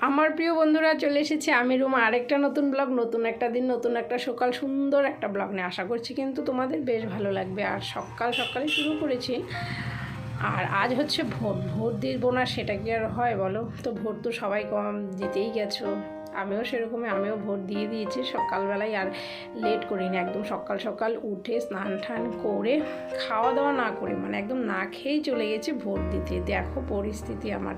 আমার প্রিয় বন্ধুরা চলে এসেছে আমি রুমা। আরেকটা নতুন ব্লগ, নতুন একটা দিন, নতুন একটা সকাল, সুন্দর একটা ব্লগ নিয়ে আশা করছি কিন্তু তোমাদের বেশ ভালো লাগবে। আর সকাল সকালে শুরু করেছি। আর আজ হচ্ছে ভোট ভোট দিব না সেটা কি আর হয় বলো? তো ভোট তো সবাই কম দিতেই গেছো। আমিও সেরকমই, আমিও ভোট দিয়ে দিয়েছি, সকালবেলায় আর লেট করিনি। একদম সকাল সকাল উঠে স্নান টান করে, খাওয়া দাওয়া না করে মানে একদম না খেয়েই চলে গেছে ভোট দিতে। দেখো পরিস্থিতি আমার।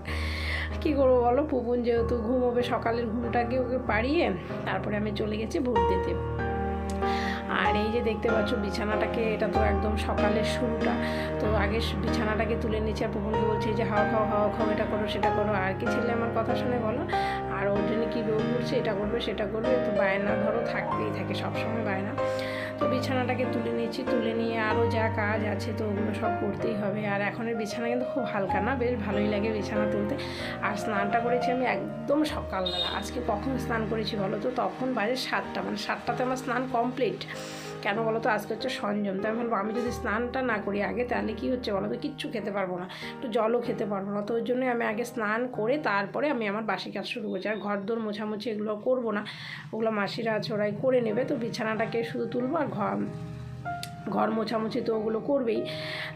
কি করব বলো? পুপুন যেহেতু ঘুমোবে, সকালের ঘুমটাকে ওকে পাড়িয়ে তারপরে আমি চলে গেছি ভোট দিতে। আর এই যে দেখতে পাচ্ছ বিছানাটাকে, এটা তো একদম সকালের শুরুটা। তো আগে বিছানাটাকে তুলে নিচ্ছে আর পুপুনকে বলছে যে হাওয়া খাও হাওয়া খাও, এটা করো, সেটা করো। আর কি ছেলে আমার কথা শুনে বলো, আর ওর জন্য কী রোগ উঠছে, এটা করবে, সেটা করবে, তো বায়না ধরো থাকতেই থাকে, সবসময় বায়না। তো বিছানাটাকে তুলে নিচ্ছি তুলে নিয়ে আরও যা কাজ আছে, তো ওগুলো সব করতেই হবে। আর এখনের বিছানা কিন্তু খুব হালকা না, বেশ ভালোই লাগে বিছানা তুলতে। আর স্নানটা করেছি আমি একদম সকালবেলা। আজকে কখন স্নান করেছি বলো তো? তখন বাজে সাতটা মানে সাতটাতে আমার স্নান কমপ্লিট। কেন বলো তো আজকে হচ্ছে সঞ্জম। তাই বলব আমি যদি স্নানটা না করি আগে, তাহলে কি হচ্ছে বলো তো কিচ্ছু খেতে পারব না। একটু জলও খেতে পারব না। তো ওই জন্যই আমি আগে স্নান করে তারপরে আমি আমার বাসি কাজ শুরু করছি। আর ঘর দোর মোছামুছি এগুলো করব না। ওগুলো মাসিরা আছে ওরাই করে নেবে। তো বিছানাটাকে শুধু তুলবো আর ঘর ঘর মোছামুছি তো ওগুলো করবেই।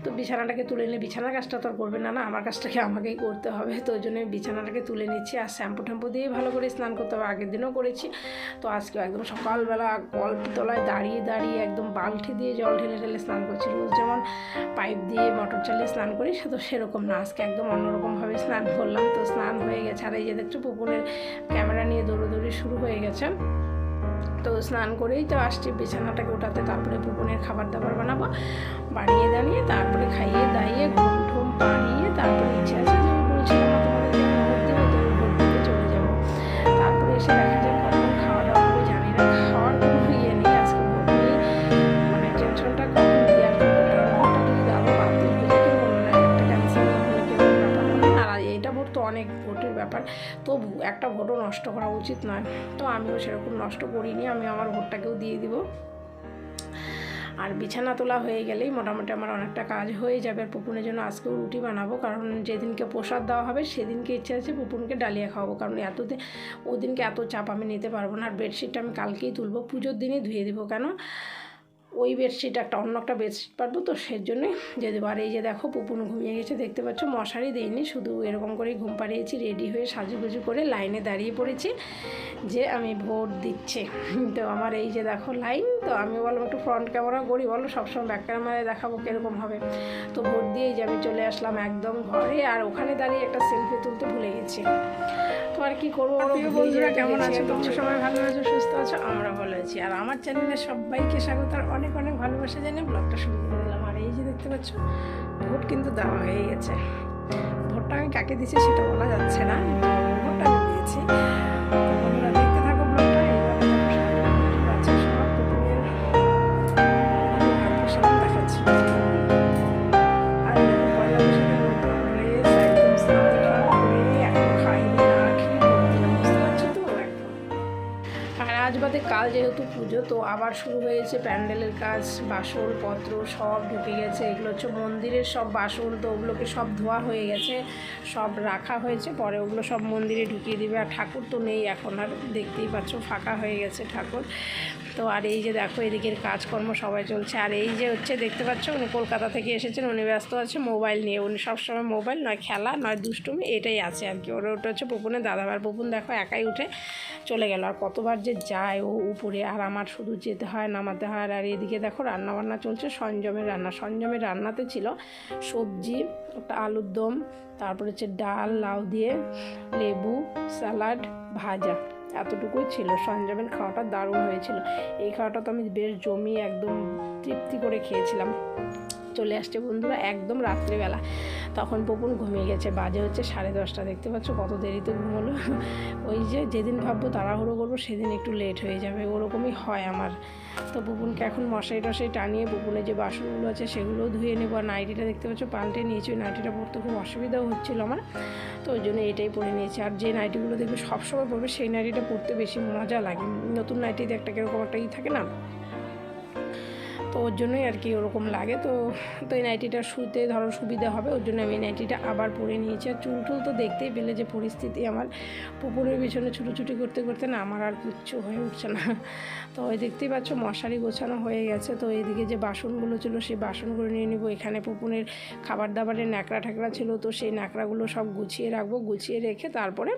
তো বিছানাটাকে তুলে নিলে, বিছানার কাজটা তো আর করবে না না, আমার কাজটাকে আমাকেই করতে হবে। তো ওই জন্য বিছানাটাকে তুলে নিচ্ছি আর শ্যাম্পু ট্যাম্পু দিয়ে ভালো করে স্নান করতে হবে। আগের দিনও করেছি। তো আজকে একদম সকালবেলা কল তলায় দাঁড়িয়ে দাঁড়িয়ে একদম বালতি দিয়ে জল ঢেলে ঢেলে স্নান করছি। রোজ যেমন পাইপ দিয়ে মোটর চালিয়ে স্নান করি, সে তো সেরকম না। আজকে একদম অন্যরকমভাবে স্নান করলাম। তো স্নান হয়ে গেছে। আর এই যে দেখছ, পুকুরের ক্যামেরা নিয়ে দৌড়োদৌড়ি শুরু হয়ে গেছে। তো স্নান করেই তো আসছি, বিছানাটাকে ওঠাতে তারপরে পুকুনের খাবার দাবার বানাবো বাড়িয়ে দাঁড়িয়ে তারপরে খাইয়ে দাইয়ে ঘুম ঠুম পাড়িয়ে তারপরে ইচ্ছে আছে একটা ভোটও নষ্ট করা উচিত নয়। তো আমিও সেরকম নষ্ট করিনি, আমি আমার ভোটটাকেও দিয়ে দিব। আর বিছানা তোলা হয়ে গেলেই মোটামুটি আমার অনেকটা কাজ হয়ে যাবে। আর পুপুনের জন্য আজকেও রুটি বানাবো, কারণ যেদিনকে প্রসাদ দেওয়া হবে সেদিনকে ইচ্ছে আছে পুপুনকে ডালিয়া খাওয়াবো, কারণ এততে ওদিনকে এত চাপ আমি নিতে পারব না। আর বেডশিটটা আমি কালকেই তুলবো, পুজোর দিনই ধুয়ে দেবো কেন? ওই বেডশিট একটা অন্য একটা বেডশিট পারব তো সেই জন্যই যে দেবো এই যে দেখো পুপুন ঘুমিয়ে গেছে দেখতে পাচ্ছ মশারি দিইনি শুধু এরকম করেই ঘুম পাড়িয়েছি রেডি হয়ে সাজুগুজু করে লাইনে দাঁড়িয়ে পড়েছি যে আমি ভোট দিচ্ছি। তো আমার এই যে দেখো লাইন তো আমি বললাম একটু ফ্রন্ট ক্যামেরা করি বলো সবসময় ব্যাক ক্যামেরায় দেখাবো কীরকম হবে। তো ভোট দিয়েই যে আমি চলে আসলাম একদম ঘরে আর ওখানে দাঁড়িয়ে একটা সেলফি তুলতে ভুলে গেছি। তো আর কি করব? বন্ধুরা কেমন আছে? তোমরা সবাই ভালো আছো সুস্থ আছো? আমরা ভালো আছি। আর আমার চ্যানেলে সবাইকে স্বাগত আর অনেক অনেক অনেক ভালোবাসা জানিয়ে ব্লগটা শুরু করে দিলাম। আর এই যে দেখতে পাচ্ছ, ভোট কিন্তু দেওয়া হয়ে গেছে। ভোটটা আমি কাকে দিচ্ছি সেটা বলা যাচ্ছে না। ভোটটা আমি দিয়েছি। যেহেতু পুজো, তো আবার শুরু হয়েছে প্যান্ডেলের কাজ, বাসন পত্র সব ঢুকে গেছে। এগুলো হচ্ছে মন্দিরের সব বাসন, তো ওগুলোকে সব ধোয়া হয়ে গেছে, সব রাখা হয়েছে। পরে ওগুলো সব মন্দিরে ঢুকিয়ে দিবে। আর ঠাকুর তো নেই এখন, আর দেখতেই পাচ্ছ ফাঁকা হয়ে গেছে ঠাকুর। তো আর এই যে দেখো, এদিকের কাজকর্ম সবাই চলছে। আর এই যে হচ্ছে, দেখতে পাচ্ছ উনি কলকাতা থেকে এসেছেন, উনি ব্যস্ত আছে, মোবাইল নিয়ে। উনি সবসময় মোবাইল নয়, খেলা নয়, দুষ্টুমি, এটাই আছে আর কি। ওরা ওটা হচ্ছে পুপুনের দাদাবার পুপুন দেখো একাই উঠে চলে গেল, আর কতবার যে যায় ও উপরে। আর আমার শুধু যেতে হয় নামাতে হয় আর এদিকে দেখো রান্নাবান্না চলছে, সঞ্জমের রান্না। সঞ্জমের রান্নাতে ছিল সবজি, একটা আলুর দম, তারপরে হচ্ছে ডাল, লাউ দিয়ে লেবু, স্যালাড, ভাজা। এতটুকুই ছিল। সঞ্জমের খাওয়াটা দারুণ হয়েছিল। এই খাওয়াটা তো আমি বেশ জমি একদম তৃপ্তি করে খেয়েছিলাম। চলে আসছে বন্ধুরা একদম রাত্রিবেলা। তখন পপুন ঘুমিয়ে গেছে, বাজে হচ্ছে সাড়ে দশটা। দেখতে পাচ্ছ কত দেরিতে ঘুমোলো। ওই যে যেদিন ভাববো তাড়াহুড়ো করব, সেদিন একটু লেট হয়ে যাবে, ওরকমই হয় আমার। তো পুপুনকে এখন মশাই টশাই টানিয়ে পুপুনের যে বাসনগুলো আছে সেগুলোও ধুয়ে নেব। আর নাইটিটা দেখতে পাচ্ছ পাল্টে নিয়েছি, ওই নাইটিটা পরতে খুব অসুবিধাও হচ্ছিল আমার। তো ওই জন্য এটাই পরে নিয়েছি। আর যে নাইটিগুলো দেখবে সবসময় পরবে, সেই নাইটিটা পরতে বেশি মজা লাগে। নতুন নাইটিতে একটা কীরকম একটা ই থাকে না? তো ওর জন্যই আর কি ওরকম লাগে। তো তো এই নাইটিটা শুতে ধরো সুবিধা হবে, ওর জন্য আমি এই নাইটিটা আবার পরে নিয়েছি। আর চুল টুল তো দেখতেই পেলে যে পরিস্থিতি আমার পুকুরের পিছনে ছুটোছুটি করতে করতে না, আমার আর কিচ্ছু হয়ে উঠছে না। তো ওই দেখতেই পাচ্ছ মশারি গোছানো হয়ে গেছে। তো এইদিকে যে বাসনগুলো ছিল, সেই বাসনগুলো নিয়ে নিব। এখানে পুকুরের খাবার দাবারের ন্যাকড়া ঠ্যাকড়া ছিল, তো সেই ন্যাকড়াগুলো সব গুছিয়ে রাখব। গুছিয়ে রেখে তারপরে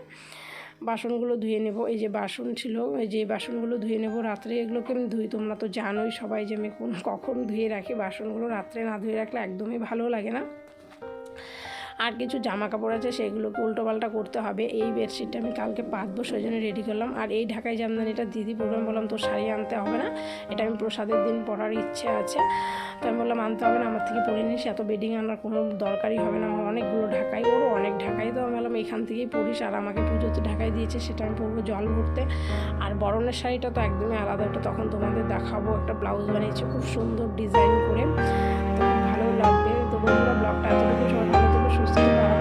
বাসনগুলো ধুয়ে নেব। এই যে বাসন ছিল, এই যে বাসনগুলো ধুয়ে নেব রাত্রে, এগুলোকে আমি ধুই। তোমরা তো জানোই সবাই যে আমি কখন ধুয়ে রাখি, বাসনগুলো রাত্রে না ধুয়ে রাখলে একদমই ভালো লাগে না। আর কিছু জামা কাপড় আছে, সেগুলোকে উল্টোপাল্টা করতে হবে। এই বেডশিটটা আমি কালকে পাতবো সেই জন্য রেডি করলাম। আর এই ঢাকায় জামদানিটা দিদি প্রোগ্রাম বললাম তোর শাড়ি আনতে হবে না, এটা আমি প্রসাদের দিন পরার ইচ্ছে আছে। তো আমি বললাম, আনতে হবে না, আমার থেকে পরে নিস, এত বেডিং আনার কোনো দরকারই হবে না, আমার অনেকগুলো ঢাকাই, ওরও অনেক ঢাকাই তো আমি বললাম, এখান থেকেই পড়িস আর আমাকে পুজোতে ঢাকাই দিয়েছে, সেটা আমি পরবো জল ভরতে। আর বরণের শাড়িটা তো একদমই আলাদা একটা তখন তোমাদের দেখাবো, একটা ব্লাউজ বানিয়েছে, খুব সুন্দর ডিজাইন করে। তো ভালো লাগবে, তো বন্ধুরা ব্লগটা এতটুকু, সবাই ভালো থেকে সুস্থ থেকে